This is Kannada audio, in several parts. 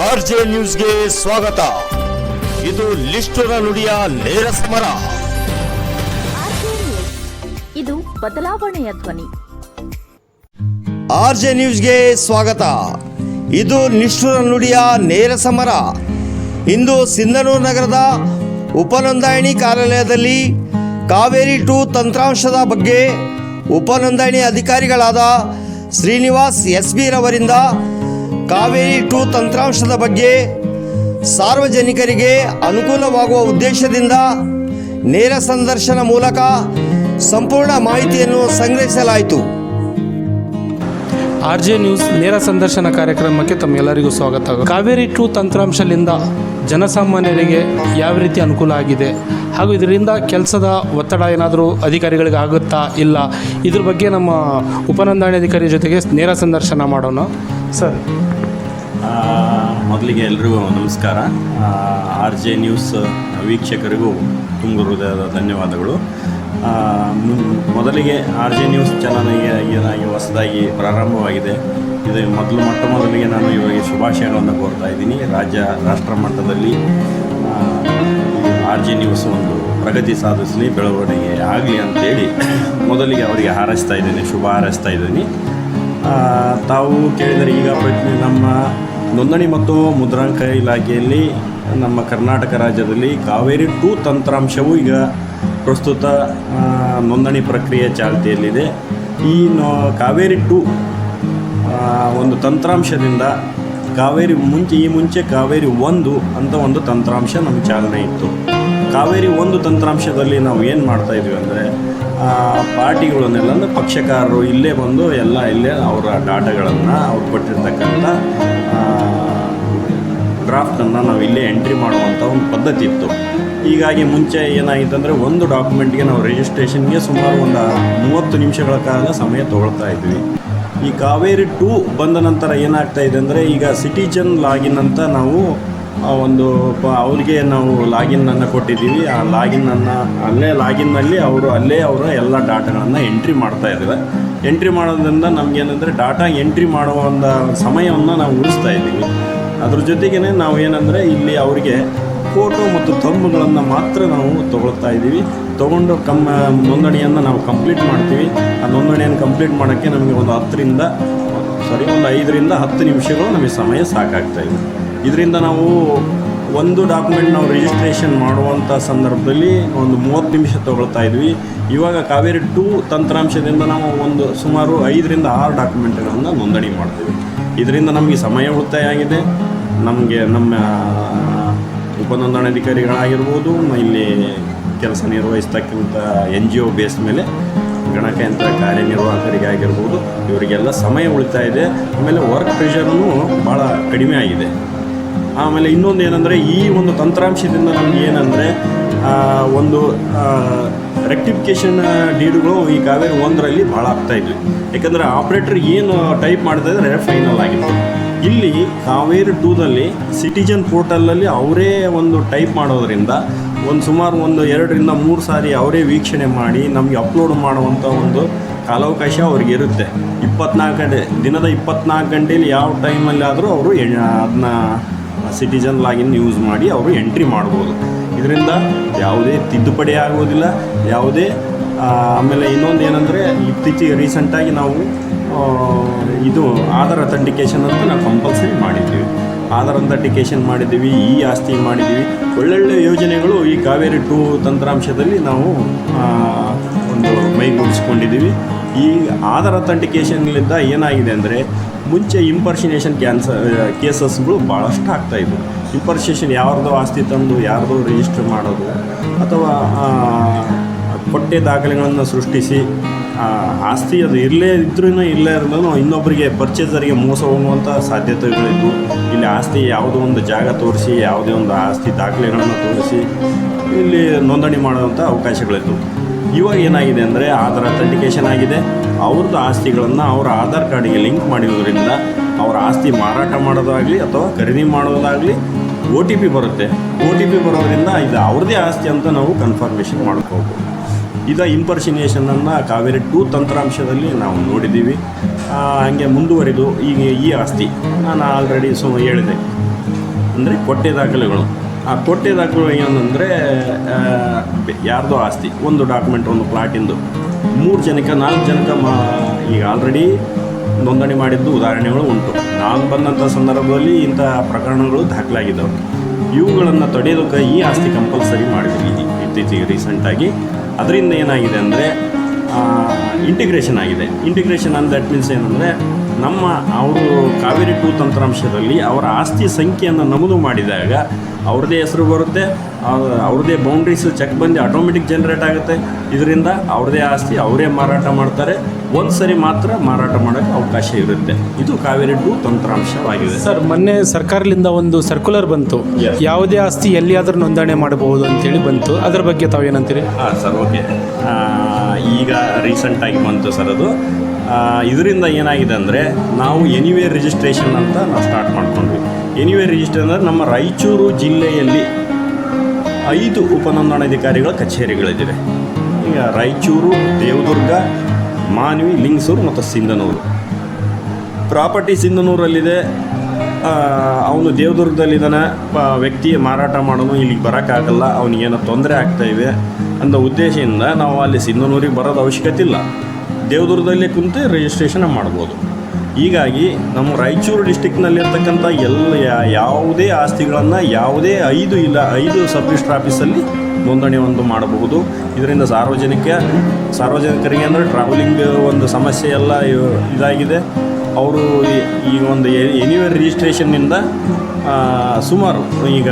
ಆರ್ ಜೆ ನ್ಯೂಸ್ಗೆ ಸ್ವಾಗತ. ಇದು ಲಿಸ್ಟರ ನುಡಿಯ ನೇರ ಸಮರ. ಇದು ಬದಲಾವಣೆಯ ಧ್ವನಿ. ಆರ್ ಜೆ ನ್ಯೂಸ್ಗೆ ಸ್ವಾಗತ. ಇದು ನಿಷ್ಠುರ ನುಡಿಯ ನೇರ ಸಮರ. ಇಂದು ಸಿಂಧನೂರು ನಗರದ ಉಪನೋಂದಾಯಣಿ ಕಾರ್ಯಾಲಯದಲ್ಲಿ ಕಾವೇರಿ ಟು ತಂತ್ರಾಂಶದ ಬಗ್ಗೆ ಉಪನೋಂದಣಿ ಅಧಿಕಾರಿಗಳಾದ ಶ್ರೀನಿವಾಸ್ ಎಸ್ ಬಿ ರವರಿಂದ ಕಾವೇರಿ ಟು ತಂತ್ರಾಂಶದ ಬಗ್ಗೆ ಸಾರ್ವಜನಿಕರಿಗೆ ಅನುಕೂಲವಾಗುವ ಉದ್ದೇಶದಿಂದ ನೇರ ಸಂದರ್ಶನ ಮೂಲಕ ಸಂಪೂರ್ಣ ಮಾಹಿತಿಯನ್ನು ಸಂಗ್ರಹಿಸಲಾಯಿತು. ಆರ್ ಜೆ ನ್ಯೂಸ್ ನೇರ ಸಂದರ್ಶನ ಕಾರ್ಯಕ್ರಮಕ್ಕೆ ತಮ್ಮೆಲ್ಲರಿಗೂ ಸ್ವಾಗತ. ಕಾವೇರಿ ಟು ತಂತ್ರಾಂಶದಿಂದ ಜನಸಾಮಾನ್ಯರಿಗೆ ಯಾವ ರೀತಿ ಅನುಕೂಲ ಆಗಿದೆ ಹಾಗೂ ಇದರಿಂದ ಕೆಲಸದ ಒತ್ತಡ ಏನಾದರೂ ಅಧಿಕಾರಿಗಳಿಗೆ ಆಗುತ್ತಾ ಇಲ್ಲ ಇದ್ರ ಬಗ್ಗೆ ನಮ್ಮ ಉಪನೋಂದಣಿ ಅಧಿಕಾರಿ ಜೊತೆಗೆ ನೇರ ಸಂದರ್ಶನ ಮಾಡೋಣ. ಸರ್ ಮೊದಲಿಗೆ ಎಲ್ರಿಗೂ ನಮಸ್ಕಾರ. ಆರ್ ಜೆ ನ್ಯೂಸ್ ವೀಕ್ಷಕರಿಗೂ ತುಂಬ ಹೃದಯದ ಧನ್ಯವಾದಗಳು. ಮೊದಲಿಗೆ ಆರ್ ಜೆ ನ್ಯೂಸ್ ಚಾನಲ್ಗೆ ಏನಾಗಿ ಹೊಸದಾಗಿ ಪ್ರಾರಂಭವಾಗಿದೆ. ಇದು ಮೊದಲು, ಮೊಟ್ಟ ಮೊದಲಿಗೆ ನಾನು ಇವರಿಗೆ ಶುಭಾಶಯಗಳನ್ನು ಕೋರ್ತಾ ಇದ್ದೀನಿ. ರಾಜ್ಯ, ರಾಷ್ಟ್ರ ಮಟ್ಟದಲ್ಲಿ ಆರ್ ಜೆ ನ್ಯೂಸ್ ಒಂದು ಪ್ರಗತಿ ಸಾಧಿಸಲಿ, ಬೆಳವಣಿಗೆ ಆಗಲಿ ಅಂತೇಳಿ ಮೊದಲಿಗೆ ಅವರಿಗೆ ಹಾರೈಸ್ತಾ ಇದ್ದೀನಿ, ಶುಭ ಹಾರೈಸ್ತಾ ಇದ್ದೀನಿ. ತಾವು ಕೇಳಿದರೆ ಈಗ ನಮ್ಮ ನೋಂದಣಿ ಮತ್ತು ಮುದ್ರಾಂಕ ಇಲಾಖೆಯಲ್ಲಿ ನಮ್ಮ ಕರ್ನಾಟಕ ರಾಜ್ಯದಲ್ಲಿ ಕಾವೇರಿ ಟೂ ತಂತ್ರಾಂಶವು ಈಗ ಪ್ರಸ್ತುತ ನೋಂದಣಿ ಪ್ರಕ್ರಿಯೆ ಚಾಲ್ತಿಯಲ್ಲಿದೆ. ಈ ನೋ, ಕಾವೇರಿ ಟೂ ಒಂದು ತಂತ್ರಾಂಶದಿಂದ ಕಾವೇರಿ ಮುಂಚೆ, ಈ ಮುಂಚೆ ಕಾವೇರಿ ಒಂದು ಅಂತ ಒಂದು ತಂತ್ರಾಂಶ ನಮ್ಮ ಚಾಲನೆ ಇತ್ತು. ಕಾವೇರಿ ಒಂದು ತಂತ್ರಾಂಶದಲ್ಲಿ ನಾವು ಏನು ಮಾಡ್ತಾ ಇದ್ವಿ ಅಂದರೆ ಪಾರ್ಟಿಗಳನ್ನೆಲ್ಲ ಪಕ್ಷಕಾರರು ಇಲ್ಲೇ ಬಂದು ಎಲ್ಲ ಇಲ್ಲೇ ಅವರ ಡಾಟಾಗಳನ್ನು ಅವ್ರು ಕೊಟ್ಟಿರ್ತಕ್ಕಂಥ ಡ್ರಾಫ್ಟನ್ನು ನಾವು ಇಲ್ಲೇ ಎಂಟ್ರಿ ಮಾಡುವಂಥ ಒಂದು ಪದ್ಧತಿ ಇತ್ತು. ಹೀಗಾಗಿ ಮುಂಚೆ ಏನಾಗಿತ್ತು ಅಂದರೆ ಒಂದು ಡಾಕ್ಯುಮೆಂಟ್ಗೆ ನಾವು ರಿಜಿಸ್ಟ್ರೇಷನ್ಗೆ ಸುಮಾರು ಒಂದು ಮೂವತ್ತು ನಿಮಿಷಗಳ ಕಾಲ ಸಮಯ ತೊಗೊಳ್ತಾ ಇದ್ವಿ. ಈ ಕಾವೇರಿ ಟೂ ಬಂದ ನಂತರ ಏನಾಗ್ತಾ ಇದೆ ಅಂದರೆ ಈಗ ಸಿಟಿಜನ್ ಲಾಗಿನ್ ಅಂತ ನಾವು ಆ ಒಂದು ಅವ್ರಿಗೆ ನಾವು ಲಾಗಿನ್ನನ್ನು ಕೊಟ್ಟಿದ್ದೀವಿ. ಆ ಲಾಗಿನ್ನನ್ನು ಅಲ್ಲೇ ಲಾಗಿನ್ನಲ್ಲಿ ಅವರು ಅಲ್ಲೇ ಅವರ ಎಲ್ಲ ಡಾಟಾಗಳನ್ನು ಎಂಟ್ರಿ ಮಾಡ್ತಾ ಇದ್ದಾರೆ. ಎಂಟ್ರಿ ಮಾಡೋದ್ರಿಂದ ನಮಗೇನಂದರೆ ಡಾಟಾ ಎಂಟ್ರಿ ಮಾಡುವ ಒಂದು ಸಮಯವನ್ನು ನಾವು ಉಳಿಸ್ತಾ ಇದ್ದೀವಿ. ಅದ್ರ ಜೊತೆಗೇ ನಾವು ಏನಂದರೆ ಇಲ್ಲಿ ಅವರಿಗೆ ಫೋಟೋ ಮತ್ತು ತಂಬುಗಳನ್ನು ಮಾತ್ರ ನಾವು ತೊಗೊಳ್ತಾ ಇದ್ದೀವಿ. ತೊಗೊಂಡು ಕಮ್ಮ ನೋಂದಣಿಯನ್ನು ನಾವು ಕಂಪ್ಲೀಟ್ ಮಾಡ್ತೀವಿ. ಆ ನೋಂದಣಿಯನ್ನು ಕಂಪ್ಲೀಟ್ ಮಾಡೋಕ್ಕೆ ನಮಗೆ ಒಂದು ಹತ್ತರಿಂದ ಸಾರಿ ಒಂದು ಐದರಿಂದ ಹತ್ತು ನಿಮಿಷಗಳು ನಮಗೆ ಸಮಯ ಸಾಕಾಗ್ತಾ ಇದೆ. ಇದರಿಂದ ನಾವು ಒಂದು ಡಾಕ್ಯುಮೆಂಟ್ ನಾವು ರಿಜಿಸ್ಟ್ರೇಷನ್ ಮಾಡುವಂಥ ಸಂದರ್ಭದಲ್ಲಿ ಒಂದು ಮೂವತ್ತು ನಿಮಿಷ ತೊಗೊಳ್ತಾ ಇದ್ವಿ. ಇವಾಗ ಕಾವೇರಿ ಟೂ ತಂತ್ರಾಂಶದಿಂದ ನಾವು ಒಂದು ಸುಮಾರು ಐದರಿಂದ ಆರು ಡಾಕ್ಯುಮೆಂಟ್ಗಳನ್ನು ನೋಂದಣಿ ಮಾಡ್ತೀವಿ. ಇದರಿಂದ ನಮಗೆ ಸಮಯ ಉಳಿತಾಯ ಆಗಿದೆ. ನಮಗೆ ನಮ್ಮ ಉಪನೋಂದಣಾಧಿಕಾರಿಗಳಾಗಿರ್ಬೋದು ಇಲ್ಲಿ ಕೆಲಸ ನಿರ್ವಹಿಸ್ತಕ್ಕಂಥ ಎನ್ ಜಿ ಒ ಬೇಸ್ ಮೇಲೆ ಗಣಕಯಂತ್ರ ಕಾರ್ಯನಿರ್ವಾಹಕರಿಗಾಗಿರ್ಬೋದು, ಇವರಿಗೆಲ್ಲ ಸಮಯ ಉಳಿತಾಯ ಇದೆ. ಆಮೇಲೆ ವರ್ಕ್ ಪ್ರೆಷರ್ನು ಭಾಳ ಕಡಿಮೆ ಆಗಿದೆ. ಆಮೇಲೆ ಇನ್ನೊಂದು ಏನಂದರೆ ಈ ಒಂದು ತಂತ್ರಾಂಶದಿಂದ ನಮ್ಗೆ ಏನಂದರೆ ಒಂದು ರೆಕ್ಟಿಫಿಕೇಷನ್ ಡೀಡುಗಳು ಈ ಕಾವೇರಿ ಒಂದರಲ್ಲಿ ಭಾಳ ಆಗ್ತಾ ಇದ್ವಿ. ಯಾಕಂದರೆ ಆಪ್ರೇಟರ್ ಏನು ಟೈಪ್ ಮಾಡ್ತಾ ಇದ್ರೆ ಫೈನಲ್ ಆಗಿತ್ತು ಇಲ್ಲಿ ಕಾವೇರಿ ಟೂದಲ್ಲಿ ಸಿಟಿಜನ್ ಪೋರ್ಟಲಲ್ಲಿ ಅವರೇ ಒಂದು ಟೈಪ್ ಮಾಡೋದ್ರಿಂದ ಒಂದು ಸುಮಾರು ಒಂದು ಎರಡರಿಂದ ಮೂರು ಸಾರಿ ಅವರೇ ವೀಕ್ಷಣೆ ಮಾಡಿ ನಮಗೆ ಅಪ್ಲೋಡ್ ಮಾಡುವಂಥ ಒಂದು ಕಾಲಾವಕಾಶ ಅವ್ರಿಗೆ ಇರುತ್ತೆ. ಇಪ್ಪತ್ನಾಲ್ಕು ಗಂಟೆ, ದಿನದ ಇಪ್ಪತ್ನಾಲ್ಕು ಗಂಟೆಯಲ್ಲಿ ಯಾವ ಟೈಮಲ್ಲಿ ಆದರೂ ಅವರು ಅದನ್ನ ಸಿಟಿಜನ್ ಲಾಗಿನ್ ಯೂಸ್ ಮಾಡಿ ಅವರು ಎಂಟ್ರಿ ಮಾಡ್ಬೋದು. ಇದರಿಂದ ಯಾವುದೇ ತಿದ್ದುಪಡಿ ಆಗುವುದಿಲ್ಲ. ಯಾವುದೇ ಆಮೇಲೆ ಇನ್ನೊಂದು ಏನಂದರೆ ಇತ್ತೀಚೆಗೆ ರೀಸೆಂಟಾಗಿ ನಾವು ಇದು ಆಧಾರ್ ಅಥೆಂಟಿಕೇಷನ್ ಅಂತ ನಾವು ಕಂಪಲ್ಸರಿ ಮಾಡಿದ್ದೀವಿ ಆಧಾರ್ ಅಥೆಂಟಿಕೇಷನ್ ಮಾಡಿದ್ದೀವಿ ಈ ಆಸ್ತಿ ಮಾಡಿದ್ದೀವಿ ಒಳ್ಳೊಳ್ಳೆ ಯೋಜನೆಗಳು ಈ ಕಾವೇರಿ ಟೂ ತಂತ್ರಾಂಶದಲ್ಲಿ ನಾವು ಒಂದು ಮೈಗೂಡಿಸ್ಕೊಂಡಿದ್ದೀವಿ. ಈ ಆಧಾರ್ ಅಥೆಂಟಿಕೇಶನ್ಗಳಿಂದ ಏನಾಗಿದೆ ಅಂದರೆ ಮುಂಚೆ ಇಂಪರ್ಷಿನೇಷನ್ ಕ್ಯಾನ್ಸರ್ ಕೇಸಸ್ಗಳು ಭಾಳಷ್ಟು ಆಗ್ತಾಯಿದ್ವು ಇಂಪರ್ಷಿನೇಷನ್ ಯಾರ್ದೋ ಆಸ್ತಿ ತಂದು, ಯಾರ್ದೋ ರಿಜಿಸ್ಟರ್ ಮಾಡೋದು, ಅಥವಾ ಕೊಟ್ಟೆ ದಾಖಲೆಗಳನ್ನು ಸೃಷ್ಟಿಸಿ ಆಸ್ತಿ ಅದು ಇರಲೇ ಇದ್ರೂ ಇಲ್ಲೇ ಇರಲೂ ಇನ್ನೊಬ್ಬರಿಗೆ ಪರ್ಚೇಸರಿಗೆ ಮೋಸ ಹೋಗುವಂಥ ಸಾಧ್ಯತೆಗಳಿದ್ವು. ಇಲ್ಲಿ ಆಸ್ತಿ ಯಾವುದೋ ಒಂದು ಜಾಗ ತೋರಿಸಿ, ಯಾವುದೇ ಒಂದು ಆಸ್ತಿ ದಾಖಲೆಗಳನ್ನು ತೋರಿಸಿ, ಇಲ್ಲಿ ನೋಂದಣಿ ಮಾಡುವಂಥ ಅವಕಾಶಗಳಿದ್ವು. ಇವಾಗ ಏನಾಗಿದೆ ಅಂದರೆ ಆಧಾರ್ ಅಥೆಂಟಿಕೇಷನ್ ಆಗಿದೆ. ಅವ್ರದ್ದು ಆಸ್ತಿಗಳನ್ನು ಅವರ ಆಧಾರ್ ಕಾರ್ಡಿಗೆ ಲಿಂಕ್ ಮಾಡಿರೋದ್ರಿಂದ ಅವರ ಆಸ್ತಿ ಮಾರಾಟ ಮಾಡೋದಾಗಲಿ ಅಥವಾ ಖರೀದಿ ಮಾಡೋದಾಗಲಿ ಒ ಟಿ ಪಿ ಬರುತ್ತೆ. ಒ ಟಿ ಪಿ ಬರೋದ್ರಿಂದ ಇದು ಅವ್ರದ್ದೇ ಆಸ್ತಿ ಅಂತ ನಾವು ಕನ್ಫರ್ಮೇಷನ್ ಮಾಡ್ಕೋಬೋದು ಇದು ಇಂಪರ್ಸಿನೇಷನನ್ನು ಕಾವೇರಿ ಟೂ ತಂತ್ರಾಂಶದಲ್ಲಿ ನಾವು ನೋಡಿದ್ದೀವಿ. ಹಂಗೆ ಮುಂದುವರಿದು ಈಗ ಈ ಆಸ್ತಿ. ನಾನು ಆಲ್ರೆಡಿ ಸೊ ಹೇಳಿದೆ. ಅಂದರೆ ಕೊಟ್ಟೆ ದಾಖಲೆಗಳು. ಆ ಕೊಟ್ಟಿದ್ದ ಏನಂದರೆ ಯಾರ್ದೋ ಆಸ್ತಿ, ಒಂದು ಡಾಕ್ಯುಮೆಂಟ್ ಒಂದು ಪ್ಲಾಟಿಂದು ಮೂರು ಜನಕ್ಕೆ ನಾಲ್ಕು ಜನಕ್ಕೆ ಮಾ, ಈಗ ಆಲ್ರೆಡಿ ನೋಂದಣಿ ಮಾಡಿದ್ದು ಉದಾಹರಣೆಗಳು ಉಂಟು. ನಾನು ಬಂದಂಥ ಸಂದರ್ಭದಲ್ಲಿ ಇಂಥ ಪ್ರಕರಣಗಳು ದಾಖಲಾಗಿದ್ದಾವೆ. ಇವುಗಳನ್ನು ತಡೆಯೋದಕ್ಕೆ ಈ ಆಸ್ತಿ ಕಂಪಲ್ಸರಿ ಮಾಡಿದ್ರು. ಈ ಇತ್ತೀಚೆಗೆ ರೀಸೆಂಟಾಗಿ ಅದರಿಂದ ಏನಾಗಿದೆ ಅಂದರೆ ಇಂಟಿಗ್ರೇಷನ್ ಆಗಿದೆ. ಇಂಟಿಗ್ರೇಷನ್ ಅಂದ್ರೆ ದಟ್ ಮೀನ್ಸ್ ಏನಂದರೆ ನಮ್ಮ ಅವರು ಕಾವೇರಿ ಟೂ ತಂತ್ರಾಂಶದಲ್ಲಿ ಅವರ ಆಸ್ತಿ ಸಂಖ್ಯೆಯನ್ನು ನಮೂದು ಮಾಡಿದಾಗ ಅವ್ರದ್ದೇ ಹೆಸರು ಬರುತ್ತೆ ಅವ್ರ- ಅವ್ರದ್ದೇ ಬೌಂಡ್ರೀಸ್ ಚೆಕ್ ಬಂದು ಆಟೋಮೆಟಿಕ್ ಜನ್ರೇಟ್ ಆಗುತ್ತೆ. ಇದರಿಂದ ಅವ್ರದ್ದೇ ಆಸ್ತಿ ಅವರೇ ಮಾರಾಟ ಮಾಡ್ತಾರೆ. ಒಂದು ಸರಿ ಮಾತ್ರ ಮಾರಾಟ ಮಾಡೋಕ್ಕೆ ಅವಕಾಶ ಇರುತ್ತೆ. ಇದು ಕಾವೇರಿ ಟೂ ತಂತ್ರಾಂಶವಾಗಿದೆ. ಸರ್ ಮೊನ್ನೆ ಸರ್ಕಾರದಿಂದ ಒಂದು ಸರ್ಕ್ಯುಲರ್ ಬಂತು. ಯಾವುದೇ ಆಸ್ತಿ ಎಲ್ಲಿಯಾದರೂ ನೋಂದಣಿ ಮಾಡಬಹುದು ಅಂತೇಳಿ ಬಂತು. ಅದರ ಬಗ್ಗೆ ತಾವೇನಂತೀರಿ? ಹಾಂ ಸರ್ ಓಕೆ ಈಗ ರೀಸೆಂಟಾಗಿ ಬಂತು ಸರ್ ಅದು. ಇದರಿಂದ ಏನಾಗಿದೆ ಅಂದರೆ ನಾವು ಎನಿವೇ ರಿಜಿಸ್ಟ್ರೇಷನ್ ಅಂತ ನಾವು ಸ್ಟಾರ್ಟ್ ಮಾಡ್ಕೊಂಡ್ವಿ. ಎನಿವೇ ರಿಜಿಸ್ಟ್ರೇಷನ್ ಅಂದರೆ ನಮ್ಮ ರಾಯಚೂರು ಜಿಲ್ಲೆಯಲ್ಲಿ ಐದು ಉಪನೋಂದಣಾಧಿಕಾರಿಗಳ ಕಚೇರಿಗಳಿವೆ ಈಗ ರಾಯಚೂರು, ದೇವದುರ್ಗ, ಮಾನ್ವಿ, ಲಿಂಗಸೂರು ಮತ್ತು ಸಿಂಧನೂರು. ಪ್ರಾಪರ್ಟಿ ಸಿಂಧನೂರಲ್ಲಿದೆ. ಅವನು ದೇವದುರ್ಗದಲ್ಲಿದ್ದಾನೆ. ಪ- ವ್ಯಕ್ತಿ ಮಾರಾಟ ಮಾಡೋನು ಇಲ್ಲಿಗೆ ಬರೋಕ್ಕಾಗಲ್ಲ. ಅವನಿಗೇನೋ ತೊಂದರೆ ಆಗ್ತಾ ಇದೆ ಅನ್ನೋ ಉದ್ದೇಶದಿಂದ ನಾವು ಅಲ್ಲಿ ಸಿಂಧನೂರಿಗೆ ಬರೋದು ಅವಶ್ಯಕತೆ ಇಲ್ಲ. ದೇವದುರ್ಗದಲ್ಲೇ ಕುಂತು ರಿಜಿಸ್ಟ್ರೇಷನ್ ಮಾಡ್ಬೋದು. ಹೀಗಾಗಿ ನಮ್ಮ ರಾಯಚೂರು ಡಿಸ್ಟಿಕ್ನಲ್ಲಿರ್ತಕ್ಕಂಥ ಎಲ್ಲ ಯಾವುದೇ ಆಸ್ತಿಗಳನ್ನು ಯಾವುದೇ ಐದು ಇಲ್ಲ, ಐದು ಸಬ್ ರಿಜಿಸ್ಟರ್ ಆಫೀಸಲ್ಲಿ ನೋಂದಣಿ ಒಂದು ಮಾಡಬಹುದು. ಇದರಿಂದ ಸಾರ್ವಜನಿಕ, ಸಾರ್ವಜನಿಕರಿಗೆ ಅಂದರೆ ಟ್ರಾವೆಲಿಂಗ್ ಒಂದು ಸಮಸ್ಯೆ ಎಲ್ಲ ಇದಾಗಿದೆ. ಅವರು ಈ- ಒಂದು ಎನಿವೇರ್ ರಿಜಿಸ್ಟ್ರೇಷನ್ನಿಂದ ಸುಮಾರು ಈಗ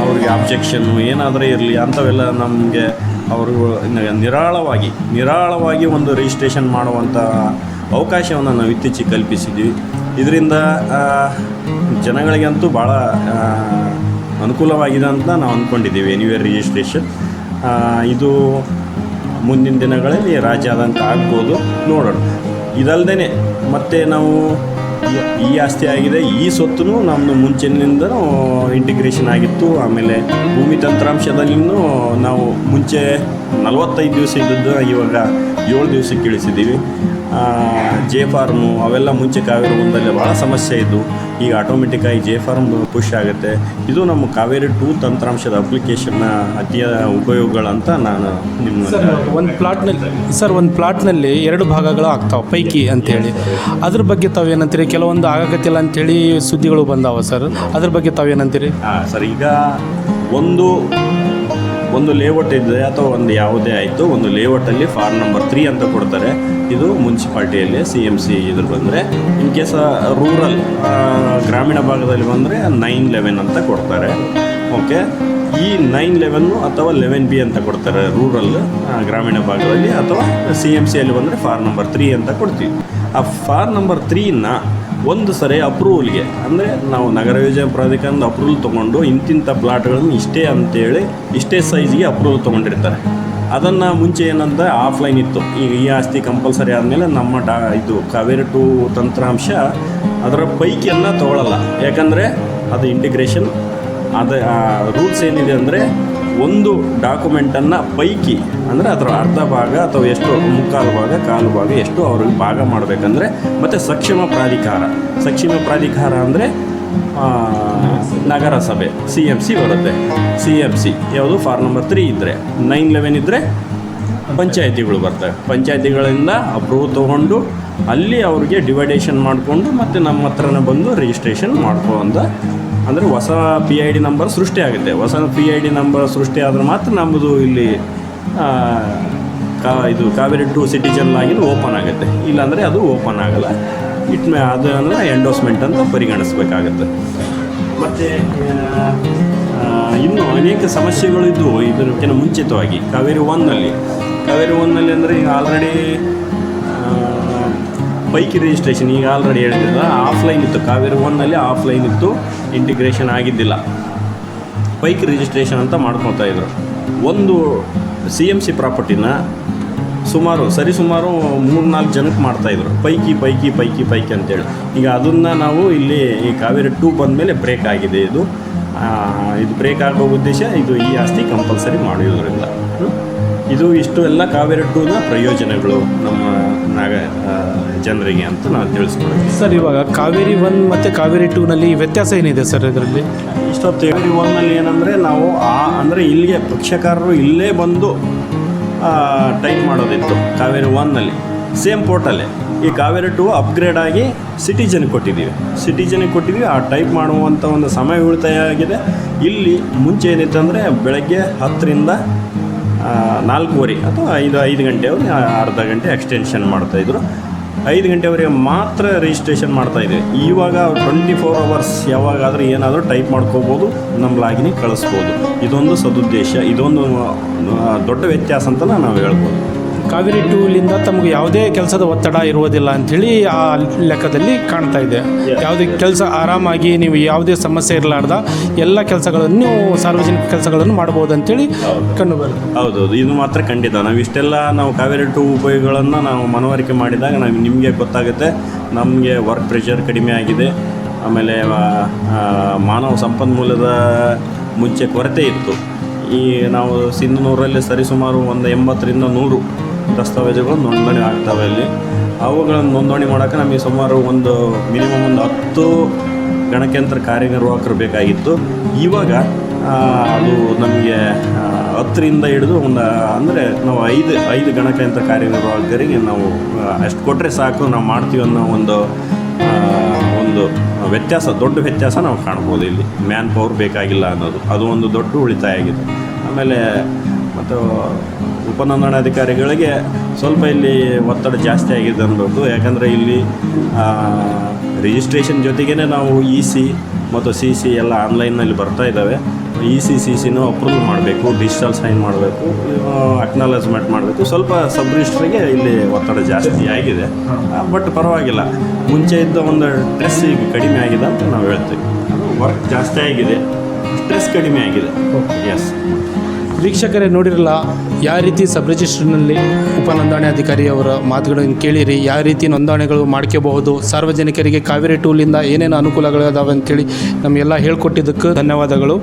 ಅವ್ರಿಗೆ ಅಬ್ಜೆಕ್ಷನ್ನು ಏನಾದರೂ ಇರಲಿ, ಅಂಥವೆಲ್ಲ ನಮಗೆ ಅವರು ನಿರಾಳವಾಗಿ ನಿರಾಳವಾಗಿ ಒಂದು ರಿಜಿಸ್ಟ್ರೇಷನ್ ಮಾಡುವಂಥ ಅವಕಾಶವನ್ನು ನಾವು ಇತ್ತೀಚೆಗೆ ಕಲ್ಪಿಸಿದ್ದೀವಿ ಇದರಿಂದ ಜನಗಳಿಗಂತೂ ಭಾಳ ಅನುಕೂಲವಾಗಿದೆ ಅಂತ ನಾವು ಅಂದ್ಕೊಂಡಿದ್ದೀವಿ ಎನಿವೇರ್ ರಿಜಿಸ್ಟ್ರೇಷನ್ ಇದು ಮುಂದಿನ ದಿನಗಳಲ್ಲಿ ರಾಜ್ಯಾದಂತ ಆಗ್ಬೋದು, ನೋಡೋಣ. ಇದಲ್ಲದೆ ಮತ್ತೆ ನಾವು ಈ- ಆಸ್ತಿ ಆಗಿದೆ. ಈ ಸೊತ್ತು ನಮ್ಮದು ಮುಂಚಿನಿಂದನೂ ಇಂಟಿಗ್ರೇಷನ್ ಆಗಿತ್ತು. ಆಮೇಲೆ ಭೂಮಿ ತಂತ್ರಾಂಶದಲ್ಲಿನೂ ನಾವು ಮುಂಚೆ ನಲವತ್ತೈದು ದಿವಸ ಇದ್ದದ್ದು ಇವಾಗ ಏಳು ದಿವಸಕ್ಕೆ ಇಳಿಸಿದ್ದೀವಿ. ಜೆ ಫಾರ್ಮು ಅವೆಲ್ಲ ಮುಂಚೆ ಕಾವೇರಿ ಒಂದಲ್ಲಿ ಭಾಳ ಸಮಸ್ಯೆ ಇದ್ದು ಈಗ ಆಟೋಮೆಟಿಕ್ಕಾಗಿ ಜೆ ಫಾರ್ಮ್ ಪುಷ್ ಆಗುತ್ತೆ. ಇದು ನಮ್ಮ ಕಾವೇರಿ ಟೂ ತಂತ್ರಾಂಶದ ಅಪ್ಲಿಕೇಶನ್ನ ಅತಿಯ ಉಪಯೋಗಗಳಂತ ನಾನು ನಿಮ್ಮ ಸರ್ ಒಂದು ಪ್ಲಾಟ್ನಲ್ಲಿ ಸರ್ ಒಂದು ಪ್ಲಾಟ್ನಲ್ಲಿ ಎರಡು ಭಾಗಗಳು ಆಗ್ತಾವೆ ಪೈಕಿ ಅಂತೇಳಿ. ಅದ್ರ ಬಗ್ಗೆ ತಾವೇನಂತೀರಿ ಕೆಲವೊಂದು ಆಗಕತ್ತಿಲ್ಲ ಅಂತೇಳಿ ಸುದ್ದಿಗಳು ಬಂದಾವ ಸರ್ ಅದ್ರ ಬಗ್ಗೆ ತಾವೇನಂತೀರಿ ಹಾಂ ಸರ್ ಈಗ ಒಂದು ಒಂದು ಲೇಔಟ್ ಇದೆ ಅಥವಾ ಒಂದು ಯಾವುದೇ ಆಯಿತು, ಒಂದು ಲೇಔಟಲ್ಲಿ ಫಾರ್ಮ್ ನಂಬರ್ ತ್ರೀ ಅಂತ ಕೊಡ್ತಾರೆ. ಇದು ಮುನ್ಸಿಪಾಲ್ಟಿಯಲ್ಲಿ ಸಿ ಎಂ ಸಿ ಇದ್ರ ಬಂದರೆ. ಇನ್ ಕೇಸ್ ರೂರಲ್ ಗ್ರಾಮೀಣ ಭಾಗದಲ್ಲಿ ಬಂದರೆ ನೈನ್ ಲೆವೆನ್ ಅಂತ ಕೊಡ್ತಾರೆ. ಓಕೆ ಈ ನೈನ್ ಲೆವೆನ್ನು ಅಥವಾ ಲೆವೆನ್ ಬಿ ಅಂತ ಕೊಡ್ತಾರೆ ರೂರಲ್ ಗ್ರಾಮೀಣ ಭಾಗದಲ್ಲಿ. ಅಥವಾ ಸಿ ಎಂ ಸಿಯಲ್ಲಿ ಬಂದರೆ ಫಾರ್ ನಂಬರ್ ತ್ರೀ ಅಂತ ಕೊಡ್ತೀವಿ. ಆ ಫಾರ್ ನಂಬರ್ ತ್ರೀನ ಒಂದು ಸರಿ ಅಪ್ರೂವಲ್ಗೆ. ಅಂದರೆ ನಾವು ನಗರ ಯೋಜನೆ ಪ್ರಾಧಿಕಾರದ ಅಪ್ರೂವಲ್ ತೊಗೊಂಡು ಇಂತಿಂಥ ಪ್ಲಾಟ್ಗಳನ್ನು ಇಷ್ಟೇ ಅಂತೇಳಿ, ಇಷ್ಟೇ ಸೈಜ್ಗೆ ಅಪ್ರೂವಲ್ ತೊಗೊಂಡಿರ್ತಾರೆ. ಅದನ್ನು ಮುಂಚೆ ಏನಂತ ಆಫ್ಲೈನ್ ಇತ್ತು. ಈಗ ಈ ಆಸ್ತಿ ಕಂಪಲ್ಸರಿ ಆದಮೇಲೆ ನಮ್ಮ ಡಾ, ಇದು ಕಾವೇರಿ ಟು ತಂತ್ರಾಂಶ ಅದರ ಪೈಕಿಯನ್ನು ತೊಗೊಳಲ್ಲ. ಯಾಕಂದರೆ ಅದು ಇಂಟಿಗ್ರೇಷನ್, ಅದು ರೂಲ್ಸ್ ಏನಿದೆ ಅಂದರೆ ಒಂದು ಡಾಕ್ಯುಮೆಂಟನ್ನು ಪೈಕಿ ಅಂದರೆ ಅದರ ಅರ್ಧ ಭಾಗ ಅಥವಾ ಎಷ್ಟು ಮುಕ್ಕಾಲು ಭಾಗ, ಕಾಲು ಭಾಗ, ಎಷ್ಟು ಅವ್ರಿಗೆ ಭಾಗ ಮಾಡಬೇಕಂದ್ರೆ ಮತ್ತು ಸಕ್ಷಮ ಪ್ರಾಧಿಕಾರ. ಸಕ್ಷಮ ಪ್ರಾಧಿಕಾರ ಅಂದರೆ ನಗರಸಭೆ ಸಿ ಎಂ ಸಿ ಬರುತ್ತೆ. ಸಿ ಎಂ ಸಿ ಯಾವುದು? ಫಾರ್ ನಂಬರ್ ತ್ರೀ ಇದ್ದರೆ ನೈನ್ ಲೆವೆನ್ ಇದ್ದರೆ ಪಂಚಾಯತಿಗಳು ಬರ್ತವೆ ಪಂಚಾಯತಿಗಳಿಂದ ಅಪ್ರೂವ್ ತೊಗೊಂಡು ಅಲ್ಲಿ ಅವ್ರಿಗೆ ಡಿವೈಡೇಷನ್ ಮಾಡಿಕೊಂಡು ಮತ್ತು ನಮ್ಮ ಹತ್ರನೇ ಬಂದು ರಿಜಿಸ್ಟ್ರೇಷನ್ ಮಾಡ್ಕೊಳ್ಳೋಂಥ ಅಂದರೆ ಹೊಸ ಪಿ ಐ ಡಿ ನಂಬರ್ ಸೃಷ್ಟಿ ಆಗುತ್ತೆ. ಹೊಸ ಪಿ ಐ ಡಿ ನಂಬರ್ ಸೃಷ್ಟಿ ಆದ್ರೆ ಮಾತ್ರ ನಮ್ಮದು ಇಲ್ಲಿ ಕಾ, ಇದು ಕಾವೇರಿ ಟು ಸಿಟಿಜನ್ ಆಗಿದ್ದು ಓಪನ್ ಆಗುತ್ತೆ. ಇಲ್ಲಾಂದರೆ ಅದು ಓಪನ್ ಆಗಲ್ಲ. ಇಟ್ ಮೇ, ಅದು ಅಂದರೆ ಎಂಡೋಸ್ಮೆಂಟ್ ಅಂತ ಪರಿಗಣಿಸ್ಬೇಕಾಗತ್ತೆ. ಮತ್ತು ಇನ್ನೂ ಅನೇಕ ಸಮಸ್ಯೆಗಳಿದ್ದು ಇದಕ್ಕಿಂತ ಮುಂಚಿತವಾಗಿ. ಕಾವೇರಿ ಒನ್ನಲ್ಲಿ. ಕಾವೇರಿ ಒನ್ನಲ್ಲಿ ಅಂದರೆ ಈಗ ಆಲ್ರೆಡಿ ಬೈಕ್ ರಿಜಿಸ್ಟ್ರೇಷನ್ ಈಗ ಆಲ್ರೆಡಿ ಹೇಳಿದ್ರಲ್ಲ ಆಫ್ಲೈನ್ ಇತ್ತು. ಕಾವೇರಿ ಒನ್ನಲ್ಲಿ ಆಫ್ಲೈನ್ ಇತ್ತು. ಇಂಟಿಗ್ರೇಷನ್ ಆಗಿದ್ದಿಲ್ಲ. ಬೈಕ್ ರಿಜಿಸ್ಟ್ರೇಷನ್ ಅಂತ ಮಾಡ್ಕೊತಾ ಇದ್ರು. ಒಂದು ಸಿ ಎಂ ಸಿ ಪ್ರಾಪರ್ಟಿನ ಸುಮಾರು ಸರಿಸುಮಾರು ಮೂರು ನಾಲ್ಕು ಜನಕ್ಕೆ ಮಾಡ್ತಾಯಿದ್ರು ಪೈಕಿ ಪೈಕಿ ಪೈಕಿ ಪೈಕಿ ಅಂತೇಳಿ. ಈಗ ಅದನ್ನು ನಾವು ಇಲ್ಲಿ ಈ ಕಾವೇರಿ ಟೂ ಬಂದಮೇಲೆ ಬ್ರೇಕ್ ಆಗಿದೆ ಇದು. ಇದು ಬ್ರೇಕ್ ಆಗೋ ಉದ್ದೇಶ ಇದು ಈ ಆಸ್ತಿ ಕಂಪಲ್ಸರಿ ಮಾಡೋದ್ರಿಂದ ಇದು ಇಷ್ಟು ಎಲ್ಲ ಕಾವೇರಿ ಟೂನ ಪ್ರಯೋಜನಗಳು ನಮ್ಮ ನಾಗ ಜನರಿಗೆ ಅಂತ ನಾನು ತಿಳಿಸ್ಕೊಡ್ತೀನಿ ಸರ್ ಇವಾಗ ಕಾವೇರಿ ಒನ್ ಮತ್ತು ಕಾವೇರಿ ಟೂನಲ್ಲಿ ವ್ಯತ್ಯಾಸ ಏನಿದೆ ಸರ್ ಇದರಲ್ಲಿ? ಇಷ್ಟೊತ್ತು ಕಾವೇರಿ ಒನ್ನಲ್ಲಿ ಏನಂದರೆ ನಾವು ಆ ಅಂದರೆ ಇಲ್ಲಿಗೆ ಪಕ್ಷಕಾರರು ಇಲ್ಲೇ ಬಂದು ಟೈಪ್ ಮಾಡೋದಿತ್ತು ಕಾವೇರಿ ಒನ್ನಲ್ಲಿ ಸೇಮ್ ಪೋರ್ಟಲ್ಲೇ ಈ ಕಾವೇರಿ ಟು ಅಪ್ಗ್ರೇಡ್ ಆಗಿ ಸಿಟಿಜನ್ಗೆ ಕೊಟ್ಟಿದ್ದೀವಿ. ಸಿಟಿಜನ್ಗೆ ಕೊಟ್ಟಿದ್ದೀವಿ. ಆ ಟೈಪ್ ಮಾಡುವಂಥ ಒಂದು ಸಮಯ ಉಳಿತಾಯ ಆಗಿದೆ. ಇಲ್ಲಿ ಮುಂಚೆ ಏನಿತ್ತು ಅಂದರೆ ಬೆಳಗ್ಗೆ ಹತ್ತರಿಂದ ನಾಲ್ಕೂವರೆ ಅಥವಾ ಐದು ಐದು ಗಂಟೆವರೆಗೆ ಅರ್ಧ ಗಂಟೆ ಎಕ್ಸ್ಟೆನ್ಷನ್ ಮಾಡ್ತಾಯಿದ್ರು ಐದು ಗಂಟೆವರೆಗೆ ಮಾತ್ರ ರಿಜಿಸ್ಟ್ರೇಷನ್ ಮಾಡ್ತಾ ಇದೆ. ಇವಾಗ ಟ್ವೆಂಟಿ ಫೋರ್ ಅವರ್ಸ್ ಯಾವಾಗಾದರೂ ಏನಾದರೂ ಟೈಪ್ ಮಾಡ್ಕೋಬೋದು ನಮ್ಮ ಲಾಗಿನಿಗೆ ಕಳಿಸ್ಬೋದು. ಇದೊಂದು ಸದುದ್ದೇಶ, ಇದೊಂದು ದೊಡ್ಡ ವ್ಯತ್ಯಾಸ ಅಂತ ನಾವು ಹೇಳ್ಬೋದು. ಕಾವೇರಿ ಟೂಲಿಂದ ತಮಗೆ ಯಾವುದೇ ಕೆಲಸದ ಒತ್ತಡ ಇರುವುದಿಲ್ಲ ಅಂಥೇಳಿ ಆ ಲೆಕ್ಕದಲ್ಲಿ ಕಾಣ್ತಾ ಇದೆ. ಯಾವುದೇ ಕೆಲಸ ಆರಾಮಾಗಿ ನೀವು ಯಾವುದೇ ಸಮಸ್ಯೆ ಇರಲಾರ್ದ ಎಲ್ಲ ಕೆಲಸಗಳನ್ನು ಸಾರ್ವಜನಿಕ ಕೆಲಸಗಳನ್ನು ಮಾಡ್ಬೋದು ಅಂತೇಳಿ ಕಂಡು ಬರುತ್ತೆ. ಹೌದೌದು, ಇದು ಮಾತ್ರ ಖಂಡಿತ. ನಾವು ಇಷ್ಟೆಲ್ಲ ನಾವು ಕಾವೇರಿ ಟೂ ಉಪಯೋಗಗಳನ್ನು ನಾವು ಮನವರಿಕೆ ಮಾಡಿದಾಗ ನಾವು ನಿಮಗೆ ಗೊತ್ತಾಗುತ್ತೆ. ನಮಗೆ ವರ್ಕ್ ಪ್ರೆಷರ್ ಕಡಿಮೆ ಆಗಿದೆ. ಆಮೇಲೆ ಮಾನವ ಸಂಪನ್ಮೂಲದ ಮುಂಚೆ ಕೊರತೆ ಇತ್ತು. ಈ ನಾವು ಸಿಂಧನೂರಲ್ಲಿ ಸರಿಸುಮಾರು ಒಂದು ಎಂಬತ್ತರಿಂದ ನೂರು ದಸ್ತಾವೇಜುಗಳು ನೋಂದಣಿ ಆಗ್ತವೆ ಇಲ್ಲಿ. ಅವುಗಳನ್ನು ನೋಂದಣಿ ಮಾಡೋಕ್ಕೆ ನಮಗೆ ಸುಮಾರು ಒಂದು ಮಿನಿಮಮ್ ಒಂದು ಹತ್ತು ಗಣಕಯಂತ್ರ ಕಾರ್ಯನಿರ್ವಾಹಕರು ಬೇಕಾಗಿತ್ತು. ಇವಾಗ ಅದು ನಮಗೆ ಹತ್ತರಿಂದ ಹಿಡಿದು ಒಂದು, ಅಂದರೆ ನಾವು ಐದು ಐದು ಗಣಕಯಂತ್ರ ಕಾರ್ಯನಿರ್ವಾಹಕರಿಗೆ ನಾವು ಅಷ್ಟು ಕೊಟ್ಟರೆ ಸಾಕು, ನಾವು ಮಾಡ್ತೀವಿ ಅನ್ನೋ ಒಂದು ಒಂದು ವ್ಯತ್ಯಾಸ, ದೊಡ್ಡ ವ್ಯತ್ಯಾಸ ನಾವು ಕಾಣ್ಬೋದು ಇಲ್ಲಿ. ಮ್ಯಾನ್ ಪವರ್ ಬೇಕಾಗಿಲ್ಲ ಅನ್ನೋದು. ಅದು ಒಂದು ದೊಡ್ಡ ಉಳಿತಾಯ ಆಗಿದೆ. ಆಮೇಲೆ, ಮತ್ತು ಉಪನೋಂದಣಾಧಿಕಾರಿಗಳಿಗೆ ಸ್ವಲ್ಪ ಇಲ್ಲಿ ಒತ್ತಡ ಜಾಸ್ತಿ ಆಗಿದೆ ಅನ್ನೋದು. ಯಾಕಂದರೆ ಇಲ್ಲಿ ರಿಜಿಸ್ಟ್ರೇಷನ್ ಜೊತೆಗೇ ನಾವು ಇ ಸಿ ಮತ್ತು ಸಿ ಸಿ ಎಲ್ಲ ಆನ್ಲೈನ್ನಲ್ಲಿ ಬರ್ತಾ ಇದ್ದಾವೆ. ಇ ಸಿ ಸಿ ಸಿನೂ ಅಪ್ರೂವ್ ಮಾಡಬೇಕು ಡಿಜಿಟಲ್ ಸೈನ್ ಮಾಡಬೇಕು ಅಕ್ನಾಲಜ್ಮೆಂಟ್ ಮಾಡಬೇಕು. ಸ್ವಲ್ಪ ಸಬ್ ರಿಜಿಸ್ಟ್ರಿಗೆ ಇಲ್ಲಿ ಒತ್ತಡ ಜಾಸ್ತಿ ಆಗಿದೆ. ಬಟ್ ಪರವಾಗಿಲ್ಲ. ಮುಂಚೆ ಇದ್ದ ಒಂದು ಸ್ಟ್ರೆಸ್ ಈಗ ಕಡಿಮೆ ಆಗಿದೆ ಅಂತ ನಾವು ಹೇಳ್ತೀವಿ. ವರ್ಕ್ ಜಾಸ್ತಿ ಆಗಿದೆ. ಸ್ಟ್ರೆಸ್ ಕಡಿಮೆ ಆಗಿದೆ. ಎಸ್ ವೀಕ್ಷಕರೇ ನೋಡಿರಲ್ಲ, ಯಾವ ರೀತಿ ಸಬ್ ರಿಜಿಸ್ಟ್ರಿನಲ್ಲಿ ಅವರ ಮಾತುಗಳನ್ನು ಕೇಳಿರಿ, ಯಾವ ರೀತಿ ನೋಂದಣಿಗಳು ಮಾಡ್ಕೋಬಹುದು, ಸಾರ್ವಜನಿಕರಿಗೆ ಕಾವೇರಿ ಟೂಲಿಂದ ಏನೇನು ಅನುಕೂಲಗಳಿದಾವೆ ಅಂತೇಳಿ ನಮಗೆಲ್ಲ ಹೇಳ್ಕೊಟ್ಟಿದ್ದಕ್ಕೆ ಧನ್ಯವಾದಗಳು.